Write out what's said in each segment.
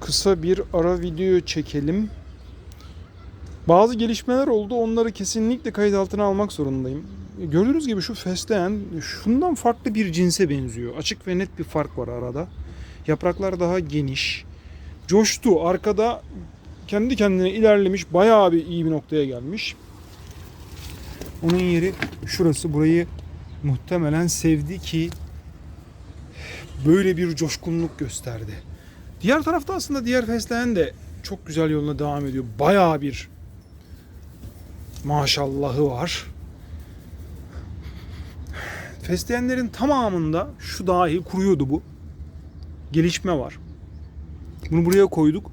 kısa bir ara video çekelim. Bazı gelişmeler oldu. Onları kesinlikle kayıt altına almak zorundayım. Gördüğünüz gibi şu fesleğen şundan farklı bir cinse benziyor. Açık ve net bir fark var arada. Yapraklar daha geniş. Coştu. Arkada kendi kendine ilerlemiş. Bayağı bir iyi bir noktaya gelmiş. Onun yeri şurası. Burayı muhtemelen sevdi ki böyle bir coşkunluk gösterdi. Diğer tarafta aslında diğer fesleğen de çok güzel yoluna devam ediyor. Bayağı bir maşallahı var. Fesleğenlerin tamamında şu dahi kuruyordu bu. Gelişme var. Bunu buraya koyduk.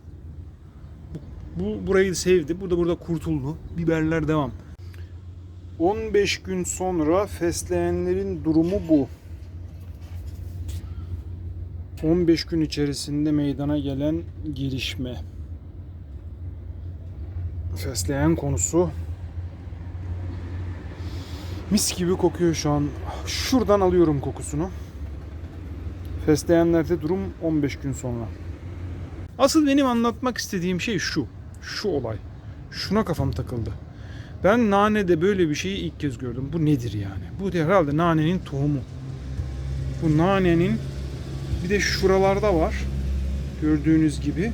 Bu, bu burayı sevdi. Bu da burada kurtuldu. Biberler devam. 15 gün sonra fesleğenlerin durumu bu. 15 gün içerisinde meydana gelen gelişme. Fesleğen konusu mis gibi kokuyor şu an. Şuradan alıyorum kokusunu. Fesleğenlerde durum 15 gün sonra. Asıl benim anlatmak istediğim şey şu. Şu olay. Şuna kafam takıldı. Ben nanede böyle bir şeyi ilk kez gördüm. Bu nedir yani? Bu herhalde nanenin tohumu. Bu nanenin bir de şuralarda var. Gördüğünüz gibi.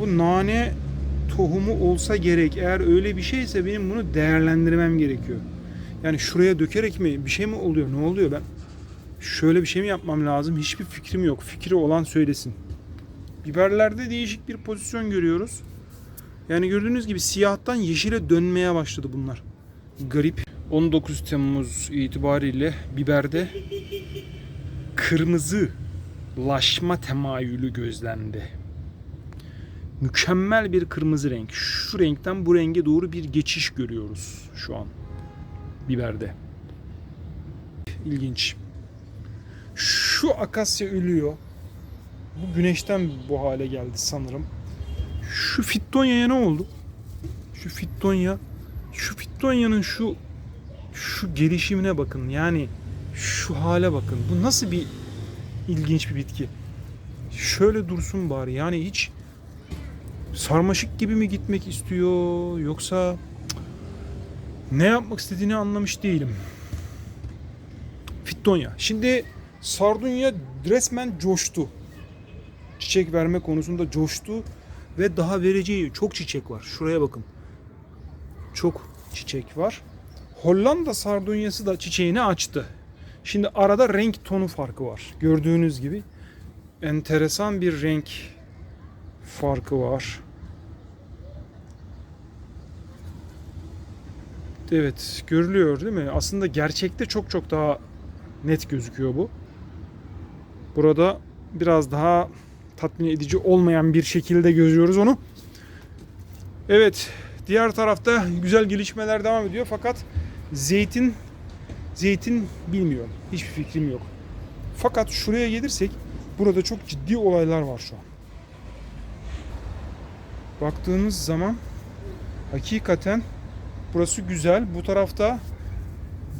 Bu nane tohumu olsa gerek. Eğer öyle bir şeyse benim bunu değerlendirmem gerekiyor. Yani şuraya dökerek mi bir şey mi oluyor? Ne oluyor ben? Şöyle bir şey mi yapmam lazım? Hiçbir fikrim yok. Fikri olan söylesin. Biberlerde değişik bir pozisyon görüyoruz. Yani gördüğünüz gibi siyahtan yeşile dönmeye başladı bunlar. Garip. 19 Temmuz itibariyle biberde kırmızı laşma temayülü gözlendi. Mükemmel bir kırmızı renk. Şu renkten bu renge doğru bir geçiş görüyoruz şu an biberde. İlginç. Şu akasya ölüyor. Bu güneşten bu hale geldi sanırım. Şu Fittonya'ya ne oldu? Şu Fittonya şu Fittonya'nın şu şu gelişimine bakın. Yani şu hale bakın. Bu nasıl bir ilginç bir bitki. Şöyle dursun bari. Yani hiç sarmaşık gibi mi gitmek istiyor yoksa ne yapmak istediğini anlamış değilim. Fittonya. Şimdi Sardunya resmen coştu. Çiçek verme konusunda coştu ve daha vereceği çok çiçek var. Şuraya bakın. Çok çiçek var. Hollanda sardunyası da çiçeğini açtı. Şimdi arada renk tonu farkı var. Gördüğünüz gibi enteresan bir renk farkı var. Evet, görülüyor değil mi? Aslında gerçekte çok çok daha net gözüküyor bu. Burada biraz daha tatmin edici olmayan bir şekilde gözüyoruz onu. Evet, diğer tarafta güzel gelişmeler devam ediyor fakat zeytin zeytin bilmiyorum. Hiçbir fikrim yok. Fakat şuraya gelirsek burada çok ciddi olaylar var şu an. Baktığınız zaman hakikaten burası güzel. Bu tarafta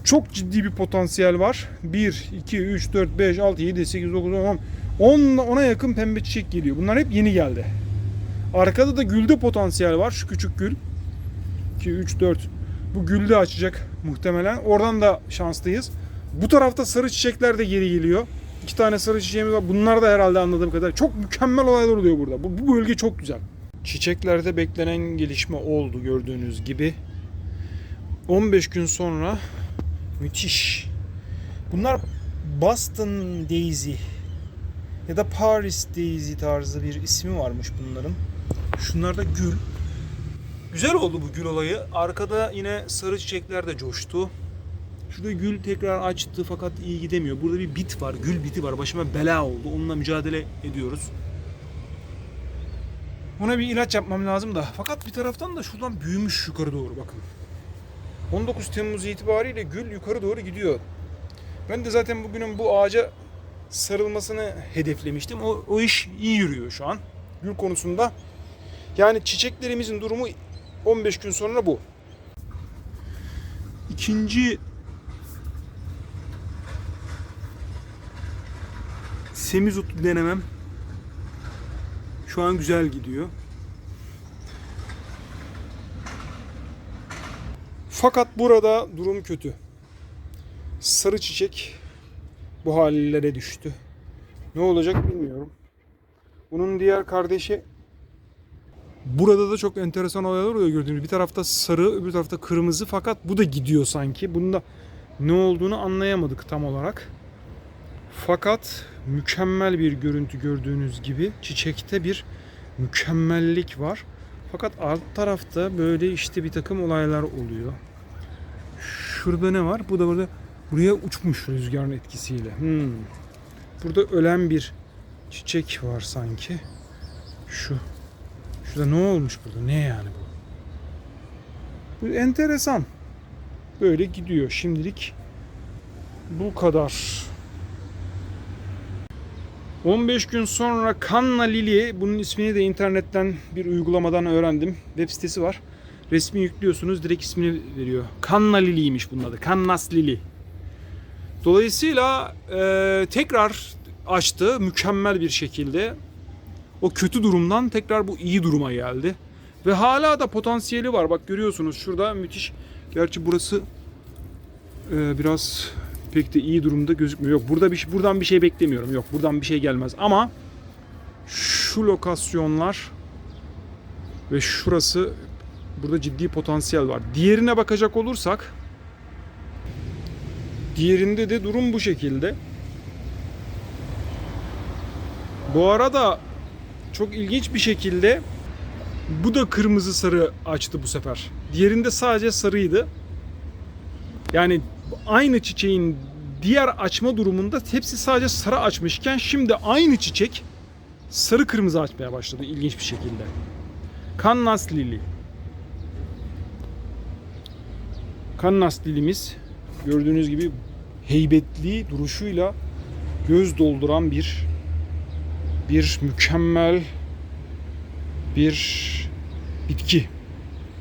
çok ciddi bir potansiyel var. 1, 2, 3, 4, 5, 6, 7, 8, 9, 10, 10 ona yakın pembe çiçek geliyor. Bunlar hep yeni geldi. Arkada da gülde potansiyel var. Şu küçük gül. 2, 3, 4. Bu gülde açacak muhtemelen. Oradan da şanslıyız. Bu tarafta sarı çiçekler de geri geliyor. İki tane sarı çiçeğimiz var. Bunlar da herhalde anladığım kadar. Çok mükemmel olaylar oluyor burada. Bu, bu bölge çok güzel. Çiçeklerde beklenen gelişme oldu gördüğünüz gibi. 15 gün sonra müthiş. Bunlar Boston Daisy ya da Paris Daisy tarzı bir ismi varmış bunların. Şunlar da gül. Güzel oldu bu gül olayı. Arkada yine sarı çiçekler de coştu. Şurada gül tekrar açtı fakat iyi gidemiyor. Burada bir bit var, gül biti var. Başıma bela oldu. Onunla mücadele ediyoruz. Buna bir ilaç yapmam lazım da. Fakat bir taraftan da şuradan büyümüş yukarı doğru bakın. 19 Temmuz itibariyle gül yukarı doğru gidiyor. Ben de zaten bugünün bu ağaca sarılmasını hedeflemiştim. O, o iş iyi yürüyor şu an. Gül konusunda. Yani çiçeklerimizin durumu 15 gün sonra bu. İkinci semizotu denemem. Şu an güzel gidiyor. Fakat burada durum kötü. Sarı çiçek bu hallere düştü. Ne olacak bilmiyorum. Bunun diğer kardeşi Burada da çok enteresan olaylar oluyor gördüğünüz. Bir tarafta sarı, öbür tarafta kırmızı fakat bu da gidiyor sanki. Bunun da ne olduğunu anlayamadık tam olarak. Fakat mükemmel bir görüntü gördüğünüz gibi çiçekte bir mükemmellik var. Fakat alt tarafta böyle işte bir takım olaylar oluyor. Şurada ne var? Bu da burada buraya uçmuş rüzgarın etkisiyle. Hmm. Burada ölen bir çiçek var sanki. Şu. Şurada ne olmuş burada? Ne yani bu? Bu enteresan. Böyle gidiyor. Şimdilik bu kadar. 15 gün sonra Kanna Lili, bunun ismini de internetten bir uygulamadan öğrendim. Web sitesi var. Resmi yüklüyorsunuz, direkt ismini veriyor. Kanna Lili'ymiş bunun adı. Kannas Lili. Dolayısıyla e, tekrar açtı mükemmel bir şekilde. O kötü durumdan tekrar bu iyi duruma geldi. Ve hala da potansiyeli var. Bak görüyorsunuz şurada müthiş. Gerçi burası e, biraz pek de iyi durumda gözükmüyor. Yok burada bir şey- buradan bir şey beklemiyorum. Yok buradan bir şey gelmez ama şu lokasyonlar ve şurası burada ciddi potansiyel var. Diğerine bakacak olursak diğerinde de durum bu şekilde. Bu arada çok ilginç bir şekilde bu da kırmızı sarı açtı bu sefer. Diğerinde sadece sarıydı. Yani aynı çiçeğin diğer açma durumunda hepsi sadece sarı açmışken şimdi aynı çiçek sarı kırmızı açmaya başladı ilginç bir şekilde. Kannas lili. Kannas lilimiz gördüğünüz gibi heybetli duruşuyla göz dolduran bir bir mükemmel bir bitki.